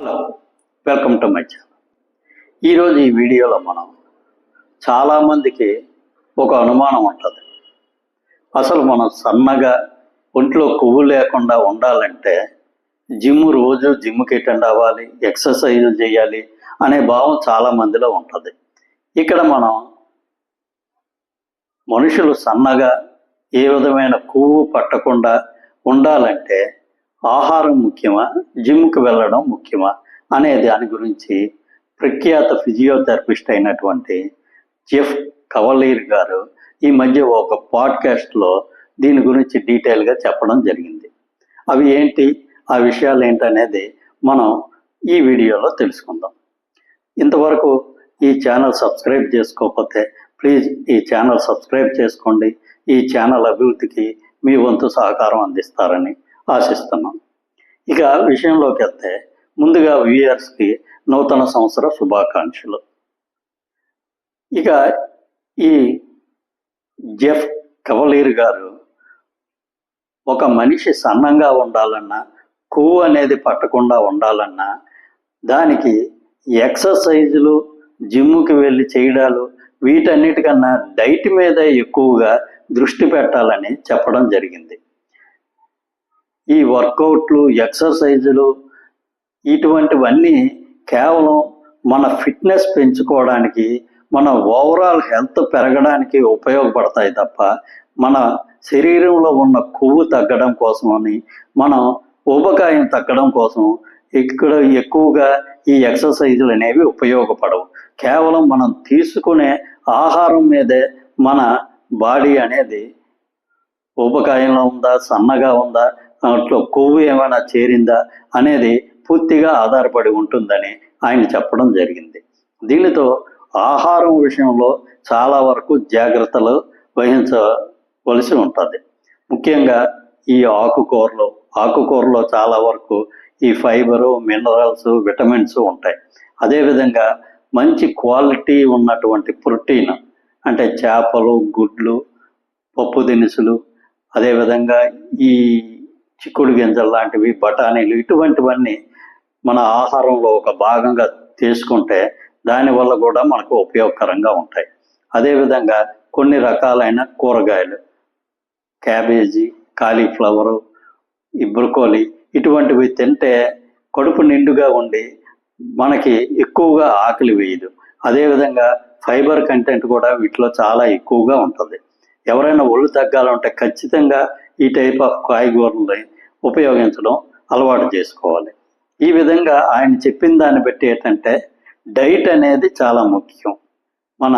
Hello welcome to my channel ఈరోజు ఈ వీడియోలో మనం చాలామందికి ఒక అనుమానం ఉంటుంది. అసలు మనం సన్నగా ఒంట్లో కొవ్వు లేకుండా ఉండాలంటే జిమ్ రోజు జిమ్కి అటెండ్ అవ్వాలి ఎక్సర్సైజ్ చేయాలి అనే భావం చాలా మందిలో ఉంటుంది. ఇక్కడ మనం మనుషులు సన్నగా ఏ విధమైన కొవ్వు పట్టకుండా ఉండాలంటే ఆహారం ముఖ్యమా? జిమ్కి వెళ్ళడం ముఖ్యమా? అనే దాని గురించి ప్రఖ్యాత ఫిజియోథెరపిస్ట్ అయినటువంటి జెఫ్ కవలీర్ గారు ఈ మధ్య ఒక పాడ్కాస్ట్లో దీని గురించి డీటెయిల్గా చెప్పడం జరిగింది. అవి ఏంటి? ఆ విషయాలు ఏంటనేది మనం ఈ వీడియోలో తెలుసుకుందాం. ఇంతవరకు ఈ ఛానల్ సబ్స్క్రైబ్ చేసుకోకపోతే ప్లీజ్ ఈ ఛానల్ సబ్స్క్రైబ్ చేసుకోండి. ఈ ఛానల్ అభివృద్ధికి మీ వంతు సహకారం అందిస్తారని ఆశిస్తున్నాను ఇక విషయంలోకి వెళ్తే ముందుగా వ్యూయర్స్కి నూతన సంవత్సర శుభాకాంక్షలు. ఇక ఈ జెఫ్ కవలీర్ గారు ఒక మనిషి సన్నంగా ఉండాలన్నా కొవ్వు అనేది పట్టకుండా ఉండాలన్నా దానికి ఎక్సర్సైజులు జిమ్కి వెళ్ళి చేయడాలు వీటన్నిటికన్నా డైట్ మీద ఎక్కువగా దృష్టి పెట్టాలని చెప్పడం జరిగింది. ఈ వర్కౌట్లు ఎక్సర్సైజులు ఇటువంటివన్నీ కేవలం మన ఫిట్నెస్ పెంచుకోవడానికి మన ఓవరాల్ హెల్త్ పెరగడానికి ఉపయోగపడతాయి తప్ప మన శరీరంలో ఉన్న కొవ్వు తగ్గడం కోసమని మనం ఊబకాయం తగ్గడం కోసం ఇక్కడ ఎక్కువగా ఈ ఎక్సర్సైజులు అనేవి ఉపయోగపడవు. కేవలం మనం తీసుకునే ఆహారం మీదే మన బాడీ అనేది ఊబకాయంలో ఉందా సన్నగా ఉందా దాంట్లో కొవ్వు ఏమైనా చేరిందా అనేది పూర్తిగా ఆధారపడి ఉంటుందని ఆయన చెప్పడం జరిగింది. దీనితో ఆహారం విషయంలో చాలా వరకు జాగ్రత్తలు వహించవలసి ఉంటుంది. ముఖ్యంగా ఈ ఆకుకూరలు ఆకుకూరలో చాలా వరకు ఈ ఫైబరు మినరల్స్ విటమిన్స్ ఉంటాయి. అదేవిధంగా మంచి క్వాలిటీ ఉన్నటువంటి ప్రోటీన్ అంటే చేపలు గుడ్లు పప్పు దినుసులు అదేవిధంగా ఈ చిక్కుడు గింజలు లాంటివి బఠానీలు ఇటువంటివన్నీ మన ఆహారంలో ఒక భాగంగా తీసుకుంటే దానివల్ల కూడా మనకు ఉపయోగకరంగా ఉంటాయి. అదేవిధంగా కొన్ని రకాలైన కూరగాయలు క్యాబేజీ కాలీఫ్లవరు ఈ బ్రొకోలి ఇటువంటివి తింటే కడుపు నిండుగా ఉండి మనకి ఎక్కువగా ఆకలి వేయదు. అదేవిధంగా ఫైబర్ కంటెంట్ కూడా వీటిలో చాలా ఎక్కువగా ఉంటుంది. ఎవరైనా ఒళ్ళు తగ్గాలంటే ఖచ్చితంగా ఈ టైప్ ఆఫ్ కాయగూరలని ఉపయోగించడం అలవాటు చేసుకోవాలి. ఈ విధంగా ఆయన చెప్పిన దాన్ని బట్టి ఏంటంటే డైట్ అనేది చాలా ముఖ్యం. మన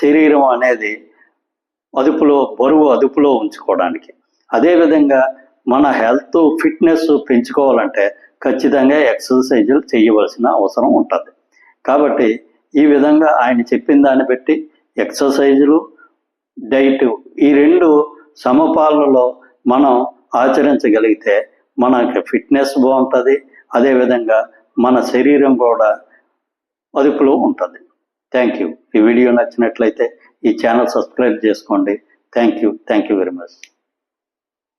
శరీరం అనేది అదుపులో బరువు అదుపులో ఉంచుకోవడానికి. అదేవిధంగా మన హెల్త్ ఫిట్నెస్ పెంచుకోవాలంటే ఖచ్చితంగా ఎక్సర్సైజులు చేయవలసిన అవసరం ఉంటుంది. కాబట్టి ఈ విధంగా ఆయన చెప్పిన దాన్ని బట్టి ఎక్సర్సైజులు డైట్ ఈ రెండు సమపాలలో మనం ఆచరించగలిగితే మనకి ఫిట్నెస్ బాగుంటుంది అదేవిధంగా మన శరీరం కూడా అదుపులో ఉంటుంది. థ్యాంక్ యూ ఈ వీడియో నచ్చినట్లయితే ఈ ఛానల్ సబ్స్క్రైబ్ చేసుకోండి. Thank you thank you very much